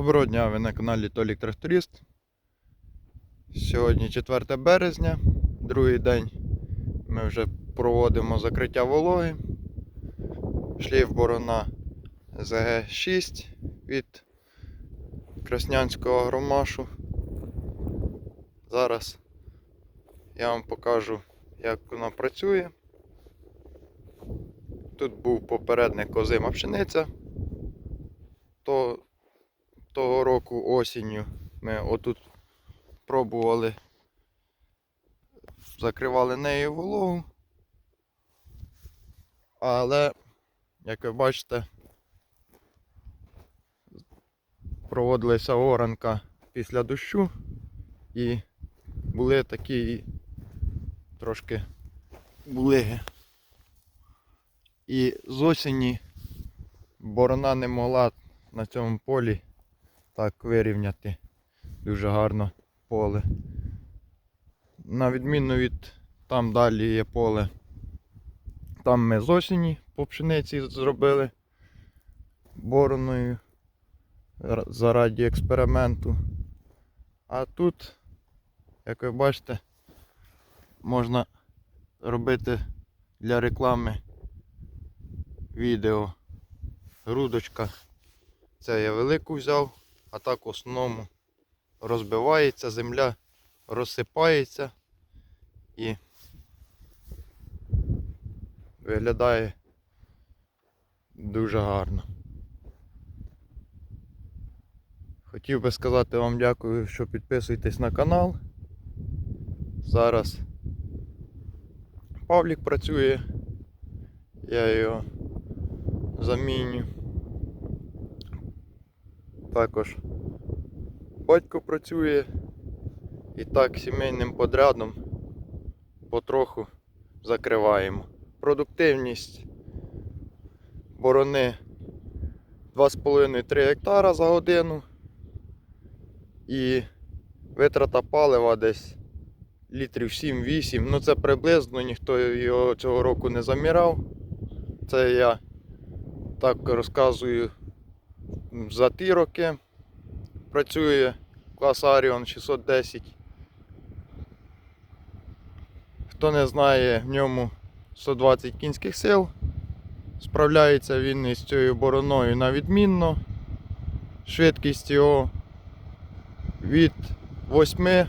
Доброго дня, ви на каналі Толік Тракторист. Сьогодні 4 березня, другий день ми вже проводимо закриття вологи. Шлейф борона ЗГ6 від Краснянського агромашу. Зараз я вам покажу, як вона працює. Тут був попередник озима пшениця. То того року осінню ми отут пробували, закривали нею вологу. Але, як ви бачите, проводилася оранка після дощу і були такі трошки булиги. І з осені борона не могла на цьому полі так вирівняти дуже гарно поле. На відміну від там далі є поле. Там ми з осені по пшениці зробили бороною заради експерименту. А тут, як ви бачите, можна робити для реклами відео. Грудочка. Це я велику взяв, а так в основному розбивається, земля розсипається і виглядає дуже гарно. Хотів би сказати вам дякую, що підписуєтесь на канал. Зараз Павлік працює, я його заміню. Також батько працює і так сімейним подрядом потроху закриваємо. Продуктивність борони 2,5-3 гектара за годину і витрата палива десь літрів 7-8. Ну це приблизно, ніхто його цього року не заміряв. Це я так розказую за ті роки працює клас Аріон 610. Хто не знає, в ньому 120 кінських сил. Справляється він із цією бороною на відмінно. Швидкість його від 8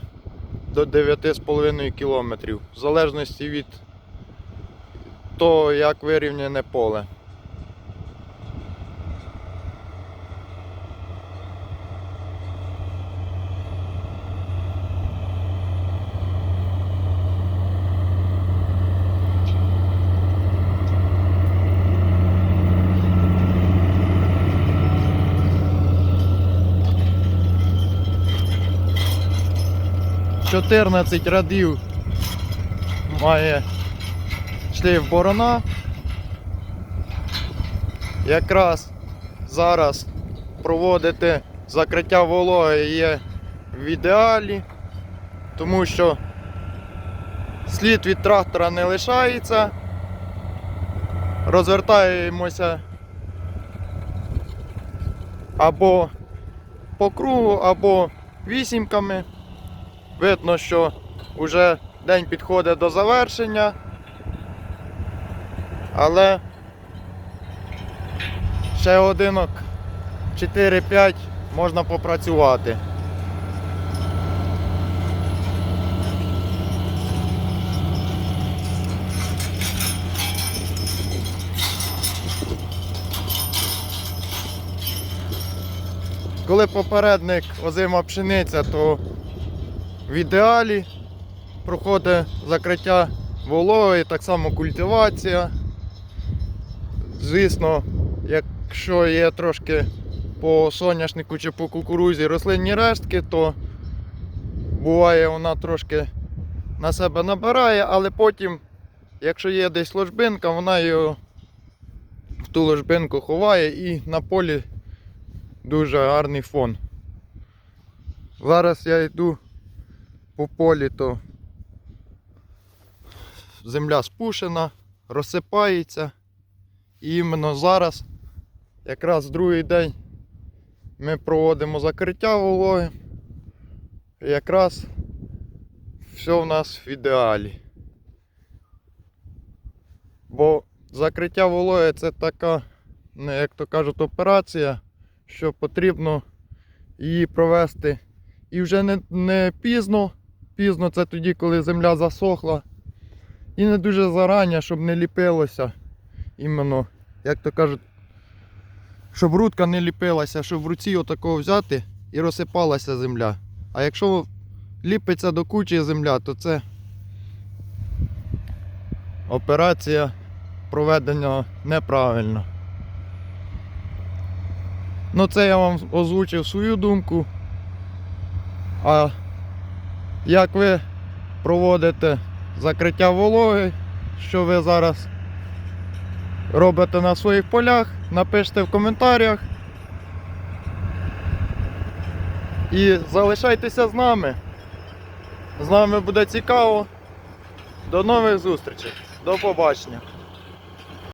до 9,5 км. В залежності від того, як вирівняне поле. Чотирнадцять радів має шлейф борона. Якраз зараз проводити закриття вологи є в ідеалі, тому що слід від трактора не лишається. Розвертаємося або по кругу, або вісімками. Видно, що вже день підходить до завершення. Але ще годинок 4-5 можна попрацювати. Коли попередник озима пшениця, то в ідеалі проходить закриття вологи, так само культивація. Звісно, якщо є трошки по соняшнику чи по кукурузі рослинні рештки, то буває вона трошки на себе набирає, але потім, якщо є десь ложбинка, вона його в ту ложбинку ховає і на полі дуже гарний фон. Зараз я йду по полі, то земля спушена, розсипається. І іменно зараз, якраз другий день, ми проводимо закриття вологи. І Якраз все в нас в ідеалі. Бо закриття вологи це така, ну, як то кажуть, операція, що потрібно її провести. І вже не, не пізно. Пізно це тоді, коли земля засохла. І не дуже зарані, щоб не ліпилося. Іменно, як то кажуть, щоб рудка не ліпилася, щоб в руці отакого взяти і розсипалася земля. А якщо ліпиться до кучі земля, то це операція проведена неправильно. Ну це я вам озвучив свою думку. А як ви проводите закриття вологи, що ви зараз робите на своїх полях, напишіть в коментарях. І залишайтеся з нами. З нами буде цікаво. До нових зустрічей. До побачення.